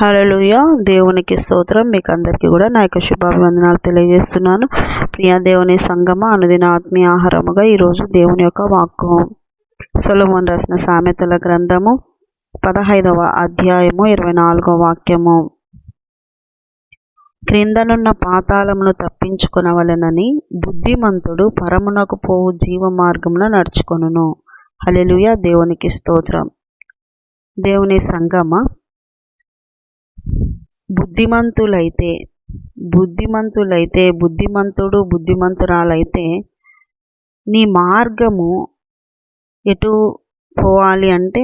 హరలుయ దేవునికి స్తోత్రం. మీకు అందరికీ కూడా నా యొక్క శుభాభివందనాలు తెలియజేస్తున్నాను. ప్రియా దేవుని సంగమ అనుదిన ఆత్మీయ ఆహారముగా ఈరోజు దేవుని యొక్క వాక్కు సొలమోన్ రాసిన సామెతల గ్రంథము పదహైదవ అధ్యాయము ఇరవై నాలుగవ వాక్యము. క్రిందనున్న పాతాళమును తప్పించుకునవలనని బుద్ధిమంతుడు పరమునకు పోవు జీవ మార్గమున నడుచుకొనును. హలెలుయ దేవునికి స్తోత్రం. దేవుని సంగమ బుద్ధిమంతులైతే బుద్ధిమంతులైతే బుద్ధిమంతుడు బుద్ధిమంతురాలైతే నీ మార్గము ఎటు పోవాలి అంటే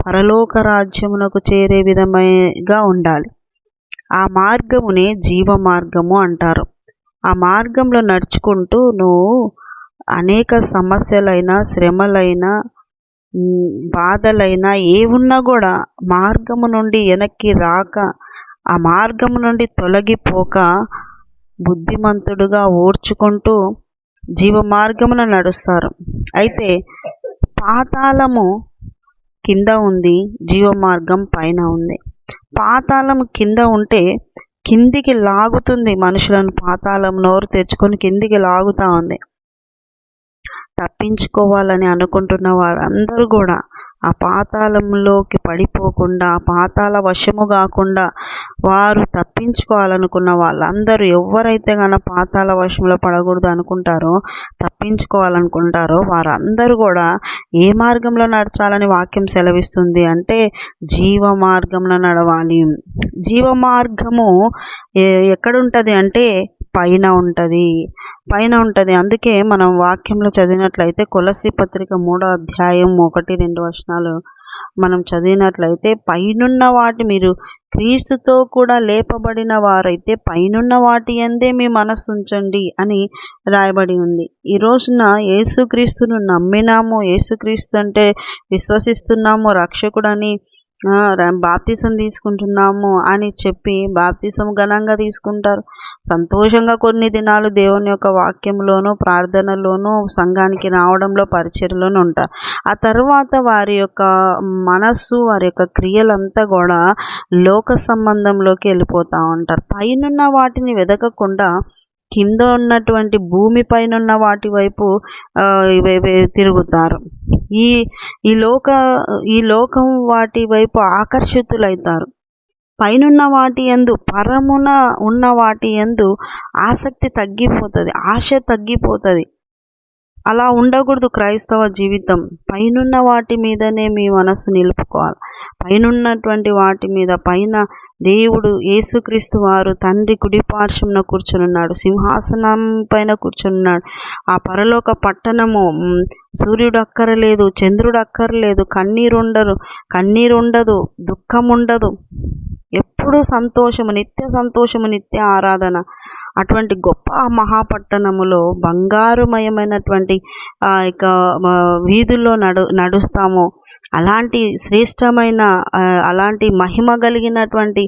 పరలోక రాజ్యమునకు చేరే విధమైగా ఉండాలి. ఆ మార్గమునే జీవ మార్గము అంటారు. ఆ మార్గంలో నడుచుకుంటూ నువ్వు అనేక సమస్యలైనా శ్రమలైనా బాధలైనా ఏ ఉన్నా కూడా మార్గము నుండి వెనక్కి రాక ఆ మార్గం నుండి తొలగిపోక బుద్ధిమంతుడుగా ఓర్చుకుంటూ జీవ మార్గమున నడుస్తారు. అయితే పాతాళము కింద ఉంది జీవ మార్గం పైన ఉంది. పాతాళము కింద ఉంటే కిందికి లాగుతుంది మనుషులను పాతాళం నోరు తెచ్చుకొని కిందికి లాగుతూ ఉంది. తప్పించుకోవాలని అనుకుంటున్న వారందరూ కూడా ఆ పాతాళంలోకి పడిపోకుండా ఆ పాతాల వశము కాకుండా వారు తప్పించుకోవాలనుకున్న వాళ్ళందరూ ఎవరైతే కనుక పాతాల వశంలో పడకూడదు అనుకుంటారో తప్పించుకోవాలనుకుంటారో వారందరూ కూడా ఏ మార్గంలో నడచాలని వాక్యం సెలవిస్తుంది అంటే జీవ మార్గంలో నడవాలి. జీవ మార్గము ఎక్కడుంటుంది అంటే పైన ఉంటుంది. పైన ఉంటుంది. అందుకే మనం వాక్యంలో చదివినట్లయితే కొలసి పత్రిక మూడో అధ్యాయం ఒకటి రెండు వచనాలు మనం చదివినట్లయితే పైనున్న వాటి మీరు క్రీస్తుతో కూడా లేపబడిన వారైతే పైనున్న వాటి అందే మీ మనస్సు ఉంచండి అని రాయబడి ఉంది. ఈ రోజున యేసుక్రీస్తును నమ్మినాము. యేసుక్రీస్తు అంటే విశ్వసిస్తున్నాము. రక్షకుడని బాప్తీసం తీసుకుంటున్నాము అని చెప్పి బాప్తీసం ఘనంగా తీసుకుంటారు. సంతోషంగా కొన్ని దినాలు దేవుని యొక్క వాక్యంలోనూ ప్రార్థనలోనూ సంఘానికి రావడంలో పరిచయలోనూ ఉంటారు. ఆ తర్వాత వారి యొక్క మనస్సు వారి యొక్క క్రియలంతా కూడా లోక సంబంధంలోకి వెళ్ళిపోతూ ఉంటారు. పైనున్న వాటిని వెదకకుండా కింద ఉన్నటువంటి భూమి పైన ఉన్న వాటి వైపు తిరుగుతారు. ఈ ఈ లోక ఈ లోకం వాటి వైపు ఆకర్షితులవుతారు పైనున్న వాటి ఎందు పరమున ఉన్న వాటి ఎందు ఆసక్తి తగ్గిపోతుంది ఆశ తగ్గిపోతుంది. అలా ఉండకూడదు క్రైస్తవ జీవితం. పైనున్న వాటి మీదనే మీ మనసు నిలుపుకోవాలి. పైనున్నటువంటి వాటి మీద పైన దేవుడు యేసుక్రీస్తు వారు తండ్రి కుడిపార్శ్వంన కూర్చునున్నాడు సింహాసనం పైన కూర్చున్నాడు ఆ పరలోక పట్టణము సూర్యుడు అక్కరలేదు చంద్రుడు అక్కరలేదు కన్నీరు ఉండరు కన్నీరు ఉండదు దుఃఖం ఉండదు. ఎప్పుడు సంతోషము నిత్య సంతోషము నిత్య ఆరాధన. అటువంటి గొప్ప మహాపట్టణములో బంగారుమయమైనటువంటి ఆ యొక్క వీధుల్లో నడు నడుస్తాము. అలాంటి శ్రేష్టమైన అలాంటి మహిమ కలిగినటువంటి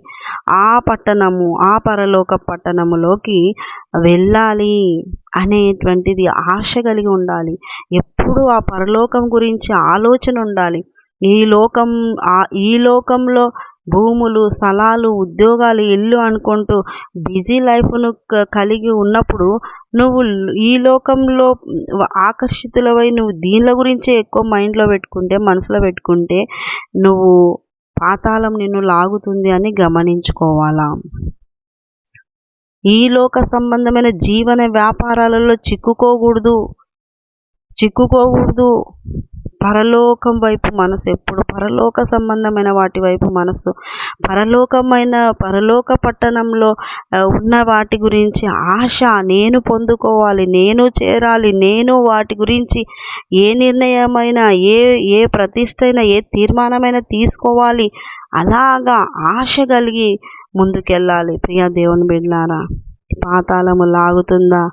ఆ పట్టణము ఆ పరలోక పట్టణములోకి వెళ్ళాలి అనేటువంటిది ఆశ కలిగి ఉండాలి. ఎప్పుడు ఆ పరలోకం గురించి ఆలోచన ఉండాలి. ఈ లోకం ఈ లోకంలో భూములు స్థలాలు ఉద్యోగాలు ఇల్లు అనుకుంటూ బిజీ లైఫ్ను కలిగి ఉన్నప్పుడు నువ్వు ఈ లోకంలో ఆకర్షితులవై నువ్వు దీనిల గురించే ఎక్కువ మైండ్లో పెట్టుకుంటే మనసులో పెట్టుకుంటే నువ్వు పాతాళం నిన్ను లాగుతుంది అని గమనించుకోవాలా? ఈ లోక సంబంధమైన జీవన వ్యాపారాలలో చిక్కుకోకూడదు. చిక్కుకోకూడదు. పరలోకం వైపు మనసు ఎప్పుడు పరలోక సంబంధమైన వాటి వైపు మనస్సు పరలోకమైన పరలోక పట్టణంలో ఉన్న వాటి గురించి ఆశ నేను పొందుకోవాలి నేను చేరాలి నేను వాటి గురించి ఏ నిర్ణయమైనా ఏ ఏ ప్రతిష్టైనా ఏ తీర్మానమైనా తీసుకోవాలి. అలాగా ఆశ కలిగి ముందుకెళ్ళాలి. ప్రియా దేవుని బిడ్లారా పాతాళము లాగుతుందా?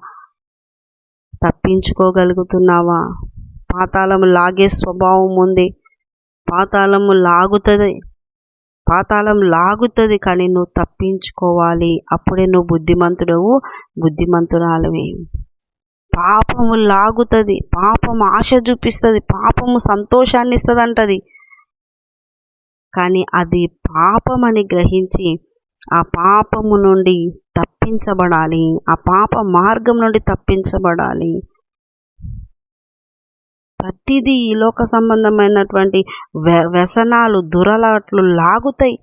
తప్పించుకోగలుగుతున్నావా? పాతాళము లాగే స్వభావం ఉంది. పాతాళము లాగుతుంది. పాతాళం లాగుతుంది కానీ నువ్వు తప్పించుకోవాలి. అప్పుడే నువ్వు బుద్ధిమంతుడవు బుద్ధిమంతురాలవి పాపము లాగుతుంది. పాపం ఆశ చూపిస్తుంది. పాపము సంతోషాన్ని ఇస్తుంది అంటది కానీ అది పాపమని గ్రహించి ఆ పాపము నుండి తప్పించబడాలి. ఆ పాప మార్గం నుండి తప్పించబడాలి. ప్రతిదీ ఈ లోక సంబంధమైనటువంటి వ్య- వ్యసనాలు దురలవాట్లు లాగుతాయి.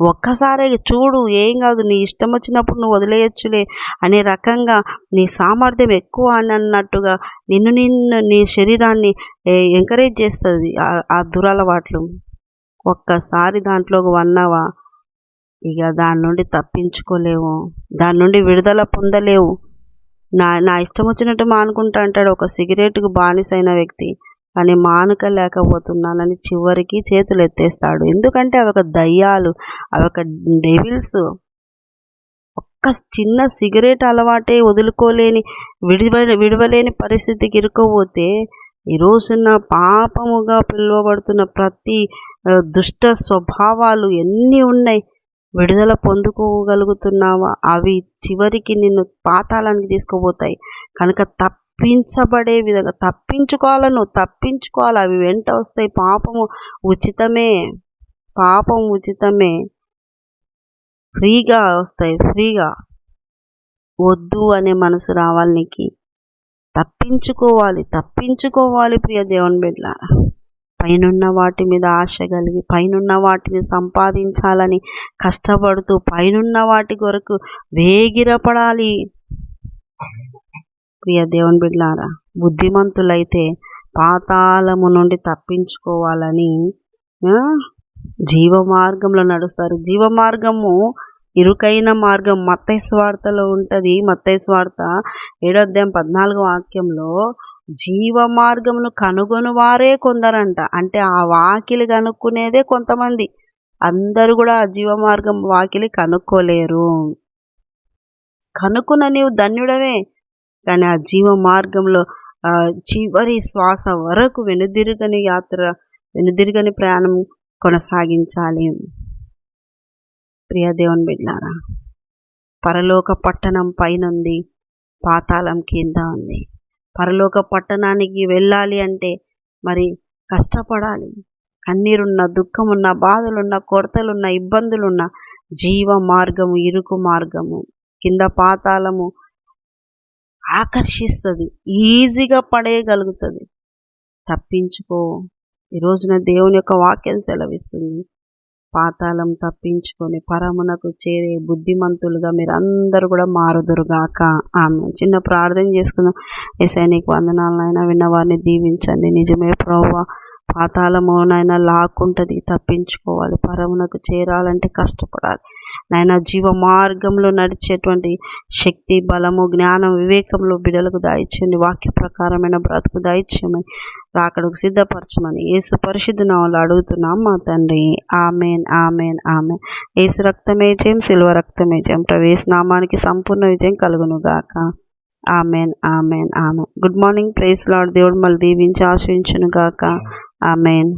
ఒక్కసారి చూడు ఏం కాదు నీ ఇష్టం వచ్చినప్పుడు నువ్వు వదిలేయచ్చులే అనే రకంగా నీ సామర్థ్యం ఎక్కువ అని అన్నట్టుగా నిన్ను నిన్ను నీ శరీరాన్ని ఎంకరేజ్ చేస్తుంది ఆ- ఆ దురలవాట్లు. ఒక్కసారి దాంట్లోకి వన్నావా? ఇక దాని నుండి తప్పించుకోలేవు. దాని నుండి విడుదల పొందలేవు. నా నా ఇష్టం వచ్చినట్టు మానుకుంటా అంటాడు. ఒక సిగరెట్కు బానిసైన వ్యక్తి కానీ మానుక లేకపోతున్నానని చివరికి చేతులు ఎత్తేస్తాడు ఎందుకంటే అవి ఒక దయ్యాలు అవి ఒక డెవిల్స్. ఒక్క చిన్న సిగరెట్ అలవాటే వదులుకోలేని విడివ విడవలేని పరిస్థితికి ఇరుక్కోపోతే ఈ రోజున పాపముగా పిలువబడుతున్న ప్రతి దుష్ట స్వభావాలు ఎన్ని ఉన్నాయి? విడుదల పొందుకోగలుగుతున్నావా? అవి చివరికి నిన్ను పాతాళానికి తీసుకుపోతాయి. కనుక తప్పించబడే విధంగా తప్పించుకోవాలి? నువ్వు తప్పించుకోవాలి? అవి వెంట వస్తాయి. పాపము ఉచితమే. పాపం ఉచితమే. ఫ్రీగా వస్తాయి. ఫ్రీగా. వద్దు అనే మనసు రావాలి నీకు. తప్పించుకోవాలి. తప్పించుకోవాలి ప్రియ దేవుని బిడ్డ పైనున్న వాటి మీద ఆశ కలిగి పైనున్న వాటిని సంపాదించాలని కష్టపడుతూ పైనున్న వాటి కొరకు వేగిరపడాలి. ప్రియ దేవుని బిడ్లారా బుద్ధిమంతులైతే పాతాళము నుండి తప్పించుకోవాలని జీవ మార్గంలో నడుస్తారు. జీవ మార్గము ఇరుకైన మార్గం. మత్తైస్వార్తలో ఉంటుంది. మత్తైస్వార్త స్వార్థ ఏడో అధ్యాయం పద్నాలుగో వాక్యంలో జీవ మార్గమును కనుగొని వారే కొందరంట. అంటే ఆ వాకిలి కనుక్కునేదే కొంతమంది. అందరూ కూడా ఆ జీవ మార్గం వాకిలి కనుక్కోలేరు. కనుక్కున్న నీవు ధన్యుడవే. కానీ ఆ జీవ మార్గంలో చివరి శ్వాస వరకు వెనుదిరుగని యాత్ర వెనుదిరుగని ప్రయాణం కొనసాగించాలి. ప్రియ దేవుని బిడ్డారా పరలోక పట్టణం పైనుంది పాతాళం కింద ఉంది. పరలోక పట్టణానికి వెళ్ళాలి అంటే మరి కష్టపడాలి. కన్నీరున్న దుఃఖమున్న బాధలున్న కొరతలున్న ఇబ్బందులున్న జీవ మార్గము ఇరుకు మార్గము. కింద పాతాళము ఆకర్షిస్తుంది ఈజీగా పడేయగలుగుతుంది. తప్పించుకో. ఈ రోజున దేవుని యొక్క వాక్యం సెలవిస్తుంది. పాతాళం తప్పించుకొని పరమునకు చేరే బుద్ధిమంతులుగా మీరు అందరూ కూడా మారుదురుగాక ఆమె చిన్న ప్రార్థన చేసుకుందాం. ఎస్ఐ నీకు వందనాలనైనా విన్నవారిని దీవించండి. నిజమే ప్రవ్వా పాతాళమునైనా లాక్కుంటుంది తప్పించుకోవాలి. పరమునకు చేరాలంటే కష్టపడాలి. నాయన జీవ మార్గంలో నడిచేటువంటి శక్తి బలము జ్ఞానం వివేకంలో బిడలకు దాయిచ్చేయండి. వాక్య ప్రకారమైన బ్రతుకు దాయిచ్చేయమని రాకడకు సిద్ధపరచమని యేసు పరిశుద్ధ నామలు అడుగుతున్నాం మా తండ్రి. Amen amen amen. యేసు రక్తమే జయం సిల్వ రక్తమే జయం. ప్రవేశ నామానికి సంపూర్ణ విజయం కలుగును గాక amen amen amen. Good morning praise lord దేవుడు మళ్ళీ దీవించి ఆశ్రయించునుగాక ఆమెన్.